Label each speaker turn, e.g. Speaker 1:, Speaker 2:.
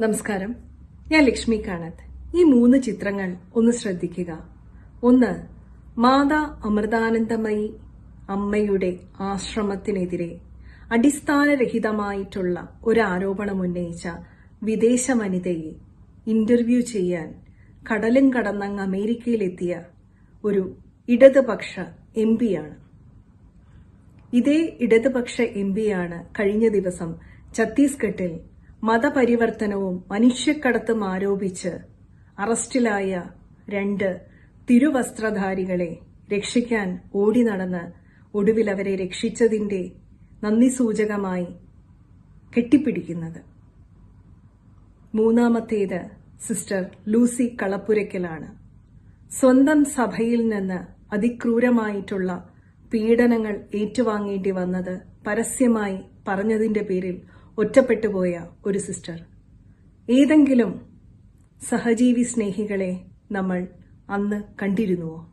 Speaker 1: നമസ്കാരം. ഞാൻ ലക്ഷ്മി കാണത്ത്. ഈ മൂന്ന് ചിത്രങ്ങൾ ഒന്ന് ശ്രദ്ധിക്കുക. ഒന്ന് മാതാ അമൃതാനന്ദമയി അമ്മയുടെ ആശ്രമത്തിനെതിരെ അടിസ്ഥാനരഹിതമായിട്ടുള്ള ഒരു ആരോപണം ഉന്നയിച്ച വിദേശ വനിതയെ ഇന്റർവ്യൂ ചെയ്യാൻ കടലും കടന്നങ്ങ് അമേരിക്കയിലെത്തിയ ഒരു ഇടതുപക്ഷ എം പിയാണ്. ഇതേ ഇടതുപക്ഷ എം പിയാണ് കഴിഞ്ഞ ദിവസം ഛത്തീസ്ഗഡിൽ മതപരിവർത്തനവും മനുഷ്യക്കടത്തും ആരോപിച്ച് അറസ്റ്റിലായ രണ്ട് തിരുവസ്ത്രധാരികളെ രക്ഷിക്കാൻ ഓടി നടന്ന് ഒടുവിൽ അവരെ രക്ഷിച്ചതിന്റെ നന്ദി സൂചകമായി കെട്ടിപ്പിടിക്കുന്നത്. മൂന്നാമത്തേത് സിസ്റ്റർ ലൂസി കളപ്പുരയ്ക്കലാണ്. സ്വന്തം സഭയിൽ നിന്ന് അതിക്രൂരമായിട്ടുള്ള പീഡനങ്ങൾ ഏറ്റുവാങ്ങേണ്ടി വന്നത് പരസ്യമായി പറഞ്ഞതിന്റെ പേരിൽ ഒറ്റപ്പെട്ടുപോയ ഒരു സിസ്റ്റർ. ഏതെങ്കിലും സഹജീവി സ്നേഹികളെ നമ്മൾ അന്ന് കണ്ടിരുന്നുവോ?